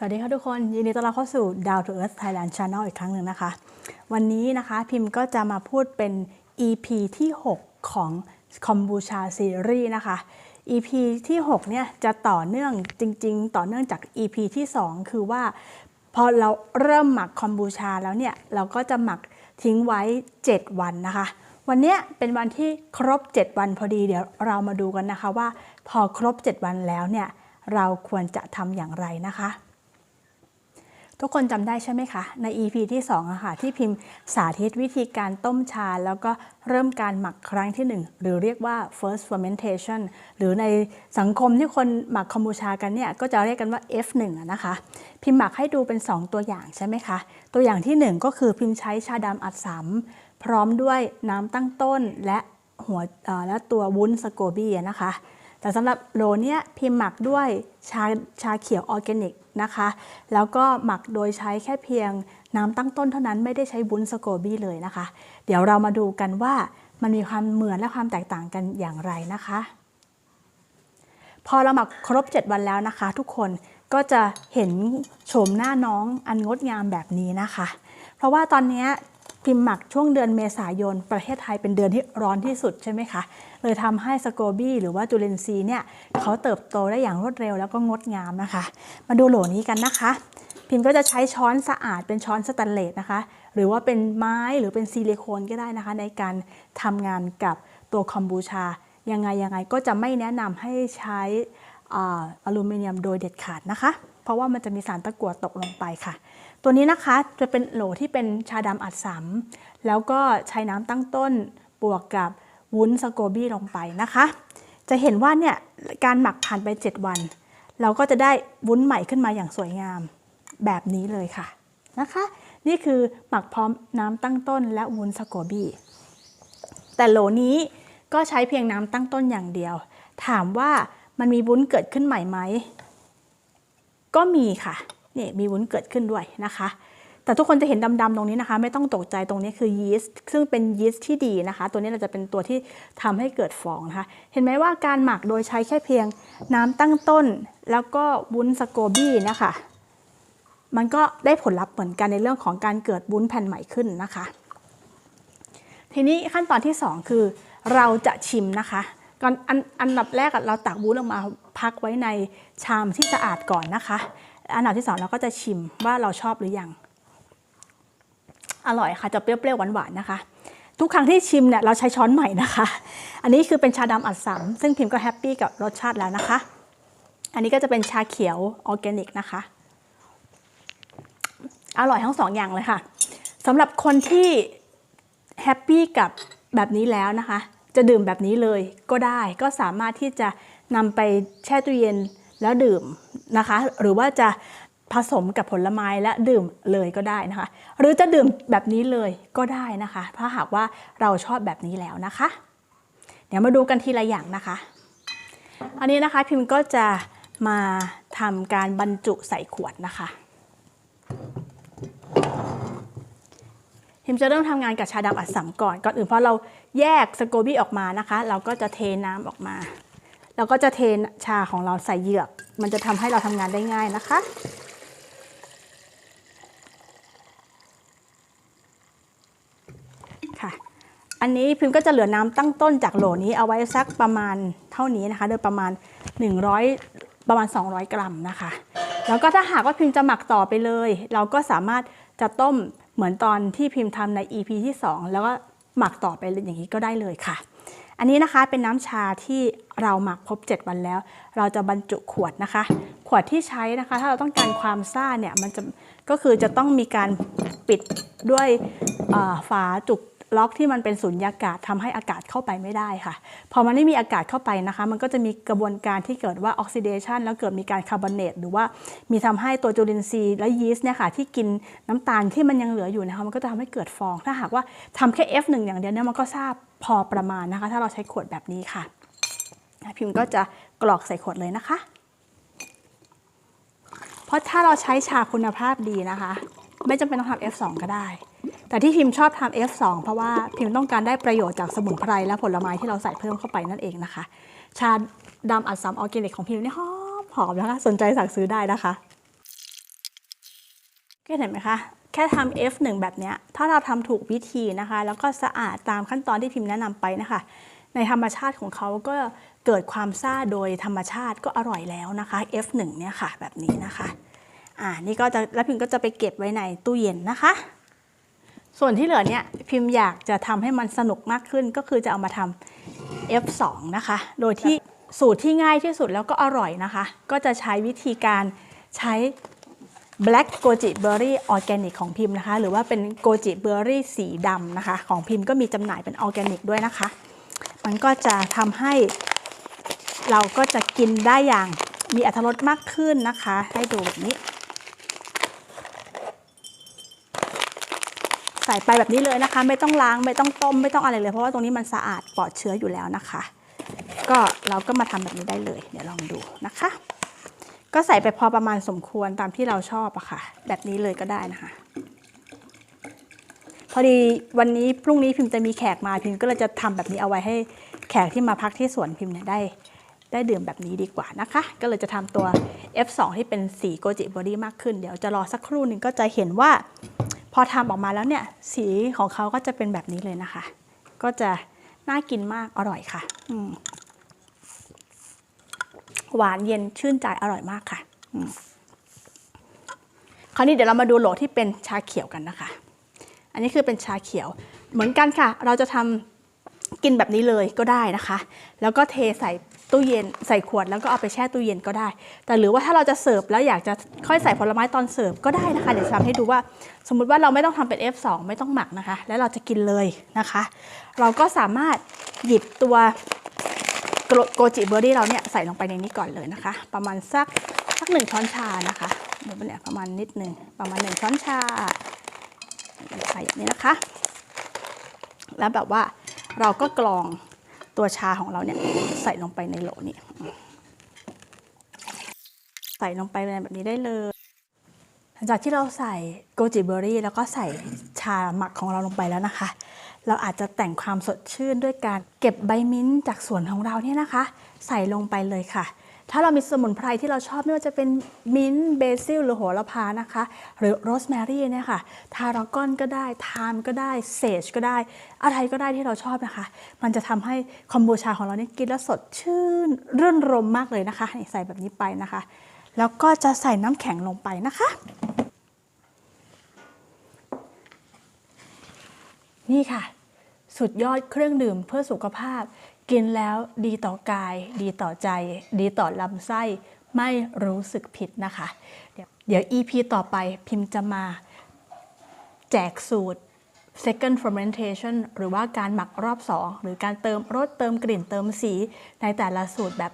สวัสดีค่ะทุกคน ยินดีต้อนรับเข้าสู่ Down to Earth Thailand Channel อีกครั้งหนึ่งนะคะ วันนี้นะคะพิมพ์ก็จะมาพูดเป็น EP ที่ 6 ของ Kombucha Series นะคะ EP ที่ 6 เนี่ยจะต่อเนื่องจริง ๆ ต่อเนื่องจาก EP ที่ 2 คือว่า พอเราเริ่มหมักคอมบูชาแล้วเนี่ย เราก็จะหมักทิ้งไว้ 7 วันนะคะ วันนี้เป็นวันที่ครบ 7 วันพอดีเดี๋ยวเรามาดูกันนะคะว่า พอครบ 7 วันแล้วเนี่ยเราควรจะทำอย่างไรนะคะ ทุกคนจำได้ใช่ไหมคะ ใน EP ที่2อะค่ะที่พิมพ์สาธิตวิธีการต้มชา แล้วก็เริ่มการหมักครั้งที่ 1 หรือเรียกว่า first fermentation หรือในสังคมที่คนหมักคอมบูชากันเนี่ยก็จะเรียกกันว่า F1 นะคะ พิมพ์หมักให้ดูเป็น 2 ตัวอย่างใช่ไหมคะ ตัวอย่างที่ 1 ก็คือพิมพ์ใช้ชาดำอัดสำพร้อมด้วยน้ำตั้งต้นและหัวและตัววุ้นสโกบี้นะคะ แต่สำหรับโหลเนี้ยพิมพ์หมักด้วยชาชาเขียวออร์แกนิก นะคะ แล้วก็หมักโดยใช้แค่เพียงน้ำตั้งต้นเท่านั้นไม่ได้ใช้บุ้นสโกบี้เลยนะคะ เดี๋ยวเรามาดูกันว่ามันมีความเหมือนและความแตกต่างกันอย่างไรนะคะ พอเราหมักครบ 7 วันแล้วนะคะ ทุกคนก็จะเห็นโฉมหน้าน้องอันงดงามแบบนี้นะคะ เพราะว่าตอนเนี้ย พิมพ์หมักช่วงเดือนเมษายน ประเทศไทยเป็นเดือนที่ร้อนที่สุดใช่ไหมคะ เลยทำให้สโกบี้หรือว่าจุลินทรีย์เนี่ยเขาเติบโตได้อย่างรวดเร็วแล้วก็งดงามนะคะ มาดูโหลนี้กันนะคะ พิมพ์ก็จะใช้ช้อนสะอาดเป็นช้อนสแตนเลสนะคะ หรือว่าเป็นไม้หรือเป็นซิลิโคนก็ได้นะคะ ในการทำงานกับตัวคอมบูชายังไงยังไงก็จะไม่แนะนำให้ใช้ออลูมิเนียมโดยเด็ดขาดนะคะ เพราะว่ามันจะมีสารตะกั่วตกลงไปค่ะ ตัวนี้นะคะจะเป็นโหลที่เป็นชาดำอัดสำแล้วก็ใช้น้ำตั้งต้นบวกกับวุ้นสโกบี้ลงไปนะคะ จะเห็นว่าเนี่ยการหมักผ่านไป 7 วัน เราก็จะได้วุ้นใหม่ขึ้นมาอย่างสวยงามแบบนี้เลยค่ะนะคะ นี่คือหมักพร้อมน้ำตั้งต้นและวุ้นสโกบี้แต่โหลนี้ก็ใช้เพียงน้ำตั้งต้นอย่างเดียว ถามว่ามันมีวุ้นเกิดขึ้นใหม่ไหม ก็มีค่ะ นี่มีวุ้นเกิดขึ้นด้วยนะคะ แต่ทุกคนจะเห็นดำๆตรงนี้นะคะ ไม่ต้องตกใจตรงนี้คือยีสต์ซึ่งเป็นยีสต์ที่ดีนะคะ ตัวนี้เราจะเป็นตัวที่ทำให้เกิดฟองนะคะ เห็นไหมว่าการหมักโดยใช้แค่เพียงน้ำตั้งต้น แล้วก็วุ้นสโกบี้นะคะมันก็ได้ผลลัพธ์เหมือนกันในเรื่องของการเกิดวุ้นแผ่นใหม่ขึ้นนะคะ ทีนี้ขั้นตอนที่ 2 คือ เราจะชิมนะคะก่อนอันอันดับแรกเราตักวุ้นออกมาพักไว้ในชามที่สะอาดก่อนนะคะ อันดับที่สองเราก็จะชิมว่าเราชอบหรือยัง อร่อยค่ะจะเปรี้ยวๆหวานๆนะคะ ทุกครั้งที่ชิมเนี่ยเราใช้ช้อนใหม่นะคะ อันนี้คือเป็นชาดำอัดสำซึ่งพิมก็แฮปปี้กับรสชาติแล้วนะคะ อันนี้ก็จะเป็นชาเขียวออร์แกนิกนะคะ อร่อยทั้งสองอย่างเลยค่ะสำหรับคนที่แฮปปี้กับแบบนี้แล้วนะคะ จะดื่มแบบนี้เลยก็ได้ก็สามารถที่จะนำไปแช่ตู้เย็น แล้วดื่มนะคะ หรือว่าจะผสมกับผลไม้และดื่มเลยก็ได้นะคะ หรือจะดื่มแบบนี้เลยก็ได้นะคะ ถ้าหากว่าเราชอบแบบนี้แล้วนะคะ เดี๋ยวมาดูกันทีละอย่างนะคะ อันนี้นะคะพิมพ์ก็จะมาทำการบรรจุใส่ขวดนะคะพิมจะเริ่มทำงานกับชาดำอัดสำก่อนก่อนอื่นเพอเราแยกสโกบี้ออกมานะคะ เราก็จะเทน้ำออกมา เราก็จะเทชาของเราใส่เหยือก มันจะทำให้เราทำงานได้ง่ายนะคะ ค่ะ อันนี้พิมก็จะเหลือน้ำตั้งต้นจากโหลนี้เอาไว้สักประมาณเท่านี้นะคะ โดยประมาณ 100 ประมาณ 200 กรัมนะคะ แล้วก็ถ้าหากว่าพิมจะหมักต่อไปเลย เราก็สามารถจะต้มเหมือนตอนที่พิมพ์ทำใน EP ที่ 2 แล้วก็หมักต่อไปอย่างนี้ก็ได้เลยค่ะ อันนี้นะคะเป็นน้ำชาที่เราหมักครบ 7 วันแล้ว เราจะบรรจุขวดนะคะ ขวดที่ใช้นะคะ ถ้าเราต้องการความซ่าเนี่ยมันจะก็คือจะต้องมีการปิดด้วยฝาจุกล็อกที่มันเป็นสุญญากาศทำให้อากาศเข้าไปไม่ได้ค่ะ พอมันไม่มีอากาศเข้าไปนะคะ มันก็จะมีกระบวนการที่เกิดว่าออกซิเดชันแล้วเกิดมีการคาร์บอเนตหรือว่ามีทำให้ตัวจุลินทรีย์และยีสต์เนี่ยค่ะที่กินน้ำตาลที่มันยังเหลืออยู่นะคะมันก็จะทำให้เกิดฟอง ถ้าหากว่าทำแค่ F1 อย่างเดียวเนี่ยมันก็ทราบ พอประมาณนะคะ ถ้าเราใช้ขวดแบบนี้ค่ะ พิมพ์ก็จะกรอกใส่ขวดเลยนะคะ เพราะถ้าเราใช้ชาคุณภาพดีนะคะ ไม่จำเป็นต้องทำ F2 ก็ได้ แต่ที่พิมพ์ชอบทำ F2 เพราะว่าพิมพ์ต้องการได้ประโยชน์จากสมุนไพรและผลไม้ที่เราใส่เพิ่มเข้าไปนั่นเองนะคะ ชาดำอัดซ้ำออร์แกนิกของพิมพ์นี่หอมหอมนะคะ สนใจสั่งซื้อได้นะคะก็เห็นไหมคะ แค่ทำ F1 แบบนี้ถ้าเราทำถูกวิธีนะคะ แล้วก็สะอาดตามขั้นตอนที่พิมพ์แนะนำไปนะคะ ในธรรมชาติของเขาก็เกิดความซ่าโดยธรรมชาติก็อร่อยแล้วนะคะ F1 เนี่ยค่ะแบบนี้นะคะอ่านี่ก็จะแล้วพิมพ์ก็จะไปเก็บไว้ในตู้เย็นนะคะ ส่วนที่เหลือเนี่ยพิมพ์อยากจะทำให้มันสนุกมากขึ้นก็คือจะเอามาทำ F2 นะคะ โดยที่สูตรที่ง่ายที่สุดแล้วก็อร่อยนะคะ ก็จะใช้วิธีการใช้ Black Goji Berry Organic ของพิมพ์นะคะ หรือว่าเป็น Goji Berry สีดำนะคะ ของพิมพ์ก็มีจำหน่ายเป็นออร์แกนิกด้วยนะคะ มันก็จะทำให้เราก็จะกินได้อย่างมีอรรถรสมากขึ้นนะคะ ให้ดูแบบนี้ ใส่ไปแบบนี้เลยนะคะ ไม่ต้องล้างไม่ต้องต้มไม่ต้องอะไรเลย เพราะว่าตรงนี้มันสะอาดปลอดเชื้ออยู่แล้วนะคะ ก็เราก็มาทำแบบนี้ได้เลย เดี๋ยวลองดูนะคะ ก็ใส่ไปพอประมาณสมควรตามที่เราชอบอะค่ะ แบบนี้เลยก็ได้นะคะ พอดีวันนี้พรุ่งนี้พิมพ์จะมีแขกมาพิมพ์ก็เลยจะทำแบบนี้เอาไว้ให้แขกที่มาพักที่สวนพิมพ์เนี่ยได้ได้ดื่มแบบนี้ดีกว่านะคะ ก็เลยจะทำตัว F2 ที่เป็นสีโกจิบอดี้มากขึ้น เดี๋ยวจะรอสักครู่หนึ่งก็จะเห็นว่า พอทำออกมาแล้วเนี่ย สีของเขาก็จะเป็นแบบนี้เลยนะคะ ก็จะน่ากินมากอร่อยค่ะ อืม หวานเย็นชื่นใจอร่อยมากค่ะคราวนี้เดี๋ยวเรามาดูโหลที่เป็นชาเขียวกันนะคะ อันนี้คือเป็นชาเขียว เหมือนกันค่ะ เราจะทำกินแบบนี้เลยก็ได้นะคะ แล้วก็เทใส่ตู้เย็นใส่ขวดแล้วก็เอาไปแช่ตู้เย็นก็ได้ แต่หรือว่าถ้าเราจะเสิร์ฟแล้วอยากจะค่อยใส่ผลไม้ตอนเสิร์ฟก็ได้นะคะ เดี๋ยวจะทำให้ดูว่า สมมุติว่าเราไม่ต้องทำเป็น F2 ไม่ต้องหมักนะคะ แล้วเราจะกินเลยนะคะ เราก็สามารถหยิบตัว โกจิเบอร์รี่เราเนี่ยใส่ลงไปในนี้ก่อนเลยนะคะ ประมาณสักสักหนึ่งช้อนชานะคะเดี๋ยวเนี่ยประมาณนิดหนึ่งประมาณหนึ่งช้อนชาใส่อย่างนี้นะคะ แล้วแบบว่าเราก็กรองตัวชาของเราเนี่ยใส่ลงไปในโหลนี้ใส่ลงไปแบบนี้ได้เลยหลังจากที่เราใส่โกจิเบอร์รี่แล้วก็ใส่ชาหมักของเราลงไปแล้วนะคะ เราอาจจะแต่งความสดชื่นด้วยการเก็บใบมิ้นท์จากสวนของเราเนี่ยนะคะ ใส่ลงไปเลยค่ะ ถ้าเรามีสมุนไพรที่เราชอบไม่ว่าจะเป็นมิ้นท์เบซิลหรือโหระพานะคะ หรือโรสแมรี่เนี่ยค่ะ ทารากอนก็ได้ไทม์ก็ได้เซจก็ได้ อะไรก็ได้ที่เราชอบนะคะ มันจะทำให้คอมบูชาของเราเนี่ยกินแล้วสดชื่นรื่นรมมากเลยนะคะใส่แบบนี้ไปนะคะ แล้วก็จะใส่น้ำแข็งลงไปนะคะนี่ค่ะ สุดยอดเครื่องดื่มเพื่อสุขภาพ กินแล้วดีต่อกาย ดีต่อใจ ดีต่อลำไส้ ไม่รู้สึกผิดนะคะเดี๋ยวเดี๋ยว EP ต่อไปพิมพ์จะมาแจกสูตร second fermentation หรือว่าการหมักรอบ 2 หรือการเติมรสเติมกลิ่นเติมสีในแต่ละสูตรแบบ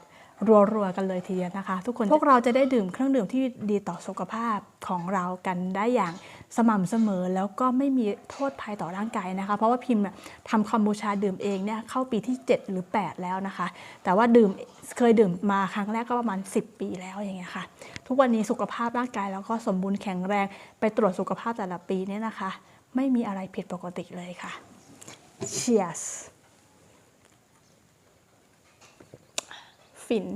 รัวๆกันเลยทีเดียวนะคะ ทุกคนพวกเราจะได้ดื่มเครื่องดื่มที่ดีต่อสุขภาพของเรากันได้อย่างสม่ำเสมอแล้วก็ไม่มีโทษภัยต่อร่างกายนะคะ เพราะว่าพิมพ์ทำคอมบูชาดื่มเองเนี่ยเข้าปีที่ 7 หรือ 8 แล้วนะคะ แต่ว่าดื่มเคยดื่มมาครั้งแรกก็ประมาณ 10 ปีแล้วอย่างเงี้ยค่ะ ทุกวันนี้สุขภาพร่างกายแล้วก็สมบูรณ์แข็งแรงไปตรวจสุขภาพแต่ละปีเนี่ยนะคะ ไม่มีอะไรผิดปกติเลยค่ะ Cheers ฟิน